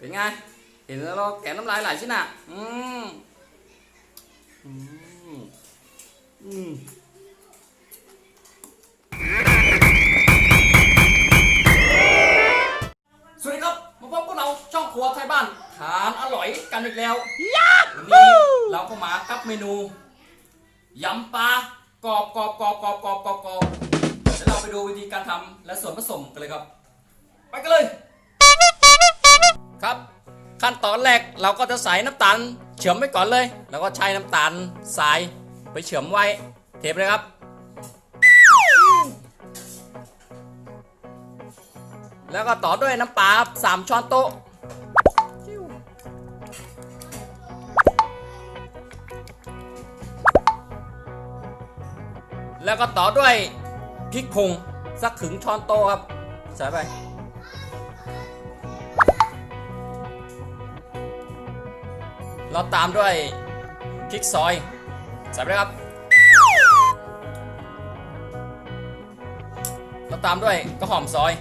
เป็นไง เห็นแล้วเราแกะน้ำลายไหลใช่น่ะอืมอืมอืมสวัสดีครับ มาพบกับเราช่องครัวไทยบ้านทานอร่อยกันอีกแล้ววันนี้เราก็มากับเมนูยำปลากรอบกรอบกรอบกรอบกรอบกรอบกรอบเดี๋ยวเราไปดูวิธีการทำและส่วนผสมกันเลยครับ ไปกันเลย ครับ ขั้นตอนแรกเราก็จะใส่น้ำตาลเฉื่อมไว้ก่อนเลย แล้วก็ใช้น้ำตาลทรายไปเฉื่อมไว้ เทปเลยครับ แล้วก็ต่อด้วยน้ำปลาสามช้อนโต๊ะแล้วก็ต่อด้วยพริกผงสักถึงช้อนโต๊ะครับ ใส่ไป เราตามด้วยพริกซอย ใส่ไปเลยครับเราตามด้วยกระหอมซอย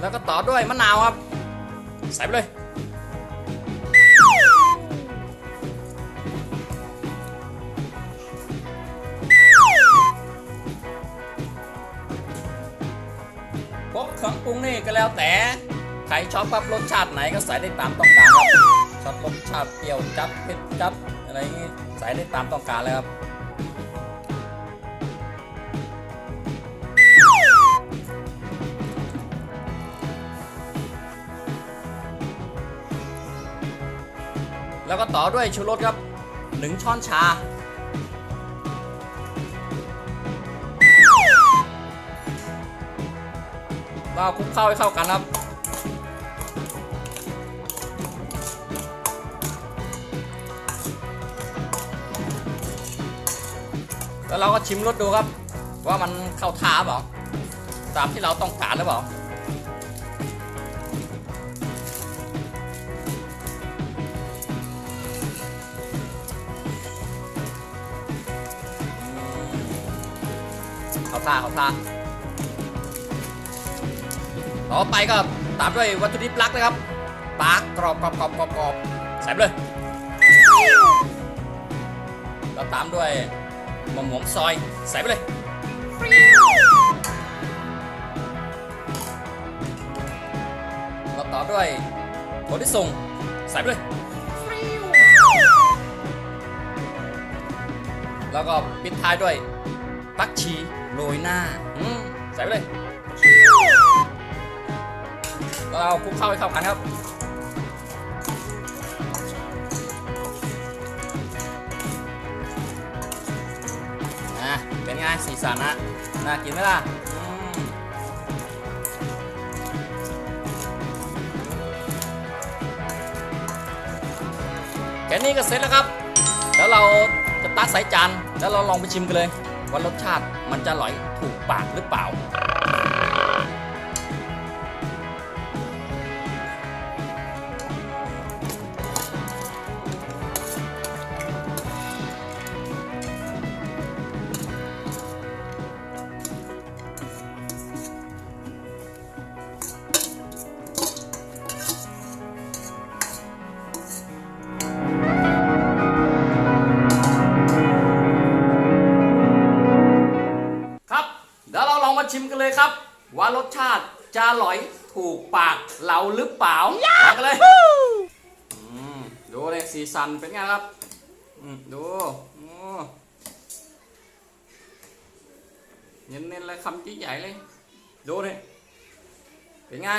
แล้วก็ต่อด้วยมะนาวครับ ใส่ไปเลย พวกเครื่องปรุงนี่ก็แล้วแต่ ใครชอบแบบรสชาติไหนก็ใส่ได้ตามต้องการครับชอบรสชาติเปรี้ยวจัดเผ็ดจัดอะไรอย่างงี้ใส่ได้ตามต้องการเลยครับแล้วก็ต่อด้วยชูรสครับหนึ่งช้อนชา เราคลุกเข้าให้เข้ากันครับ แล้วเราก็ชิมรสดูครับ ว่ามันเข้าท่าเปล่าตามที่เราต้องการหรือเปล่าเข้าท่าเข้าท่าต่อไปก็ตามด้วยวัตถุดิบหลักนะครับปลากรอบกรอบกรอบกรอบกรอบใส่ไปเลยแล้วตามด้วย มะม่วงซอย ใส่ไปเลยแล้วต่อด้วยถั่วที่ส่งใส่ไปเลย แล้วก็ปิดท้ายด้วยปักชีโรยหน้าใส่ไปเลย เราคลุกเข้าให้เข้ากันครับ เป็นไงสีสันนะน่ากินไหมล่ะแค่นี้ก็เสร็จแล้วครับ แล้วเราจะตักใส่จานแล้วเราลองไปชิมกันเลย ว่ารสชาติมันจะอร่อยถูกปากหรือเปล่า ชาติจะอร่อยถูกปากเราหรือเปล่าลองกันเลยอืมดูเลยสีสันเป็นไงครับอืมดูโอ้เน้นๆเลยคำจี้ใหญ่เลย ดูเลยเป็นไง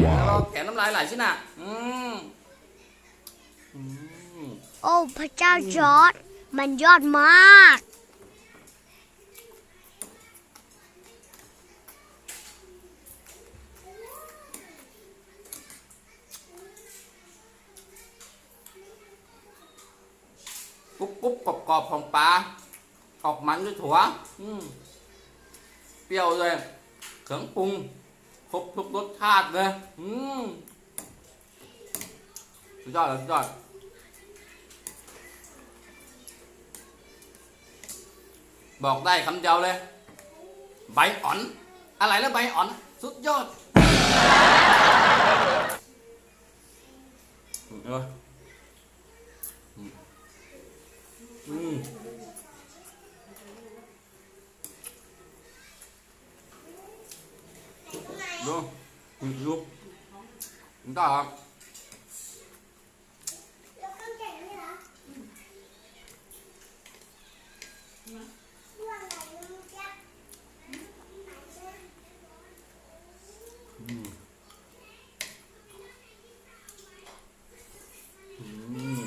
แล้วเราแกะน้ำลายไหลใช่น่ะอืมอืม โอ้ พระเจ้าจอร์ดมันยอดมาก รุบกรอบกรอบของปลาออกมันด้วยถั่วเปรี้ยวเลยเครื่องปรุงครบทุกรสชาติเลยอืมสุดยอดเลยสุดยอดบอกได้คำเดียวเลย ใบอ่อน อะไรแล้วใบอ่อน สุดยอดเออ อืมดูอืมดูนี่ก็ครับ แล้วข้างแก่นี่เหรอว่าอะไรลูกจ๊ะ อืมอืม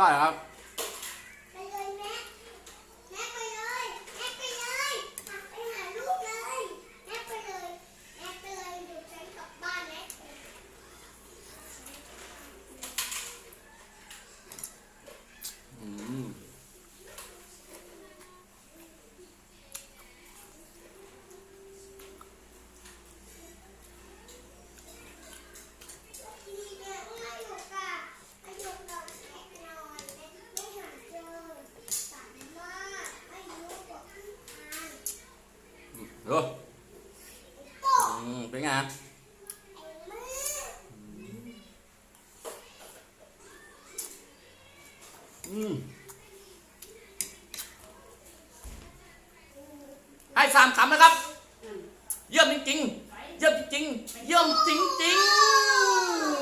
สุดยอดครับ ไปเลยแม่แม่ไปเลยแม่ไปเลยไปหาลูกเลยแม่ไปเลยแม่ไปเลยเดี๋ยวฉันกลับบ้านแม่ อืม ทีเนี่ยไม่อยู่กับไม่อยู่กับแม่นอนแม่ไม่หาเจอฝันว่าไม่รู้กับพี่อาน ดูอืมเป็นไงไอ้แม่อืมให้สามคำนะครับ เยี่ยมจริงๆเยี่ยมจริงๆเยี่ยมจริง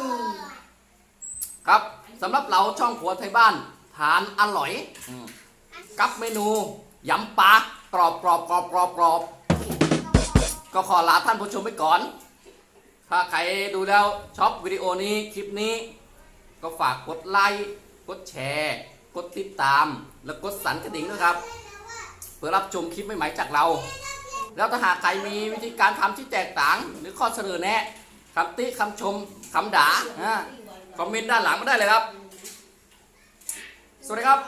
ๆครับสำหรับเราช่องครัวไทยบ้านทานอร่อยอกับเมนูยำปลากรอบกรอบกรอบกรอบกรอบ ก็ขอลาท่านผู้ชมไปก่อน ถ้าใครดูแล้วชอบวิดีโอนี้คลิปนี้ ก็ฝากกดไลค์กดแชร์ กดติดตาม และกดสั่นกระดิ่งด้วยครับ เพื่อรับชมคลิปใหม่ๆจากเรา แล้วถ้าหากใครมีวิธีการทำที่แตกต่าง หรือข้อเสนอแนะคำติคำชมคำด่าอ่าคอมเมนต์ด้านหลังมาได้เลยครับ สวัสดีครับ